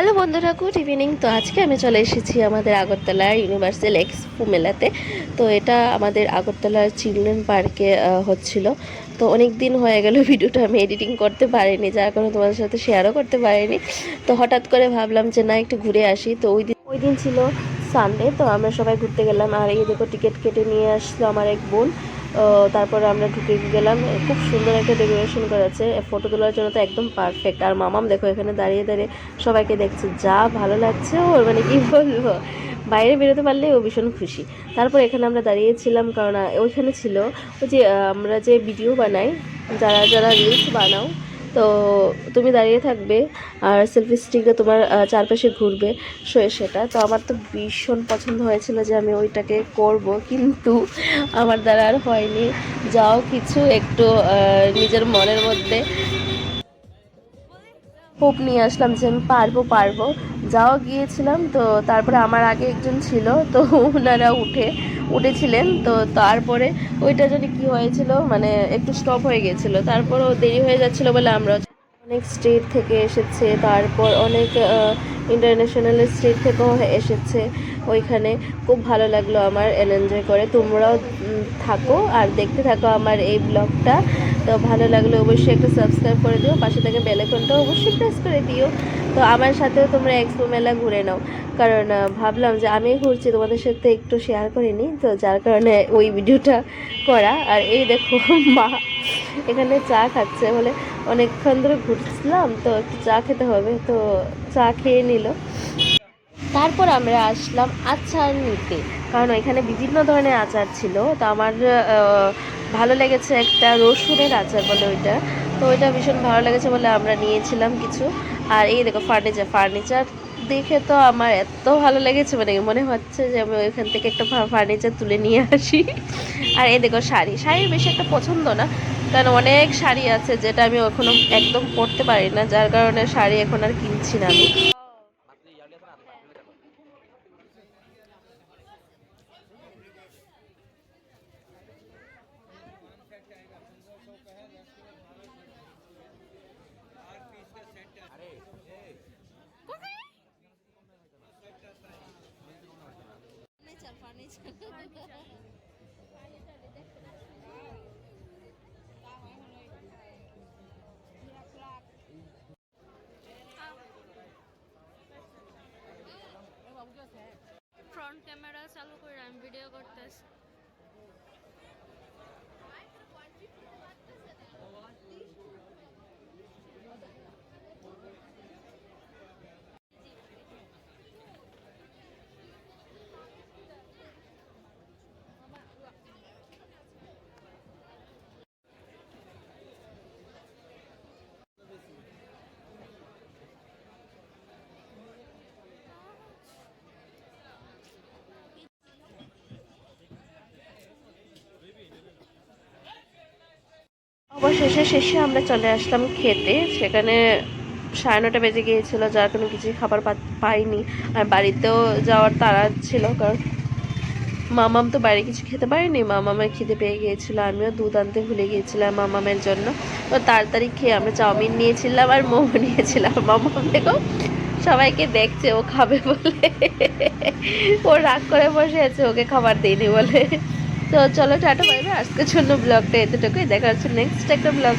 Hello বন্ধুরা, good evening. তো আজকে আমি চলে এসেছি আমাদের আগরতলা ইউনিভার্সাল এক্সপো মেলাতে। তো এটা আমাদের আগরতলার চিলড্রেন পার্কে হচ্ছিল। তো অনেক দিন হয়ে গেল ভিডিওটা আমি এডিটিং করতে পারিনি, যার কারণে তোমাদের সাথে শেয়ারও করতে পারিনি। তো হঠাৎ করে ভাবলাম যে, না, একটু ঘুরে আসি। তো ওই দিন ওই দিন ছিল সানডে তো আমরা সবাই ঘুরতে গেলাম। আর এই দেখো টিকিট কেটে নিয়ে আসলো আমার এক বোন। তারপরে আমরা ঢুকে গেলাম। খুব সুন্দর একটা ডেকোরেশন করা আছে। ফটো তোলার জন্য তো একদম পারফেক্ট আর মামাম দেখো, এখানে দাঁড়িয়ে দাঁড়িয়ে সবাইকে দেখছে। যা ভালো লাগছে ওর মানে কি বলব? বাইরে বেরোতে পারলে ও ভীষণ খুশি। তারপর এখানে আমরা দাঁড়িয়েছিলাম কারণ ওইখানে ছিল ওই যে আমরা যে ভিডিও বানাই, যারা যারা রিলস বানাও তো তুমি দাঁড়িয়ে থাকবে আর সেলফি স্টিকটা তোমার চারপাশে ঘুরবে সোয়ে সেটা। তো আমার তো ভীষণ পছন্দ হয়েছিল যে আমি ওইটাকে করব, কিন্তু আমার দ্বারা আর হয়নি। যাও কিছু একটু নিজের মনের মধ্যে হোপ নিয়ে আসলাম যে আমি পারব পারব। যাও গিয়েছিলাম, তো তারপরে আমার আগে একজন ছিল, তো ওনারা উঠে, উঠেছিলেন, তো তারপরে ওইটা জানি কি হয়েছিল মানে একটু স্টপ হয়ে গেছিল। তারপরে দেরি হয়ে যাচ্ছিল বলে আমরা অনেক স্টেট থেকে এসেছে, তারপর অনেক ইন্টারন্যাশনাল স্টেট থেকেও এসেছে ওইখানে। খুব ভালো লাগল আমার এনজয় করে। তোমরাও থাকো আর দেখতে থাকো আমার এই ব্লগটা। তো ভালো লাগলে অবশ্যই একটা সাবস্ক্রাইব করে দিও, পাশে থেকে বেলাইকনটা অবশ্যই প্রেস করে দিও। তো আমার সাথেও তোমরা এক্সপো মেলা ঘুরে নাও। কারণ ভাবলাম যে আমি ঘুরছি, তোমাদের সাথে একটু শেয়ার করে নিই তো যার কারণে ওই ভিডিওটা করা। আর এই দেখো, মা এখানে চা খাচ্ছে বলে অনেকক্ষণ ধরে ঘুরছিলাম, তো একটু চা খেতে হবে, তো চা খেয়ে নিল। তারপর আমরা আসলাম আচার নিতে, কারণ এখানে বিভিন্ন ধরনের আচার ছিল। তো আমার ভালো লেগেছে একটা রসুনের আচার বলে ওইটা। তো ওইটা ভীষণ ভালো লেগেছে বলে আমরা নিয়েছিলাম কিছু। আর এই দেখো ফার্নিচার ফার্নিচার দেখে তো আমার এত ভালো লেগেছে মানে মনে হচ্ছে যে আমি ওইখান থেকে একটা ফার্নিচার তুলে নিয়ে আসি। আর এই দেখো শাড়ি শাড়ি বেশি একটা পছন্দ না কারণ অনেক শাড়ি আছে যেটা আমি এখনও একদম পরতে পারি না যার কারণে শাড়ি এখন আর কিনছি না আমি। ফ্রন্ট ক্যামেরা চালু করে আমি ভিডিও করতেছি। অবশেষে শেষে আমরা চলে আসলাম খেতে। সেখানে সাড়ে নটা বেজে গিয়েছিল, যার কোনো কিছুই খাবার পাইনি। আর বাড়িতেও যাওয়ার তাড়া ছিল, কারণ মামাম তো বাইরে কিছু খেতে পারেনি। মামামের খিদে পেয়ে গিয়েছিল, আমিও দুধ আনতে ভুলে গিয়েছিলাম মামামের জন্য। তো তাড়াতাড়ি খেয়ে আমরা চাউমিন নিয়েছিলাম আর মোমো নিয়েছিলাম মামাম দেখো সবাইকে দেখছে, ও খাবে বলে। ও রাগ করে বসে আছে, ওকে খাবার দিইনি বলে। তো চলো টাটা বাইবে আজকের জন্য ব্লগটা এতটুকুই। দেখা হচ্ছে নেক্সট একটা ব্লগ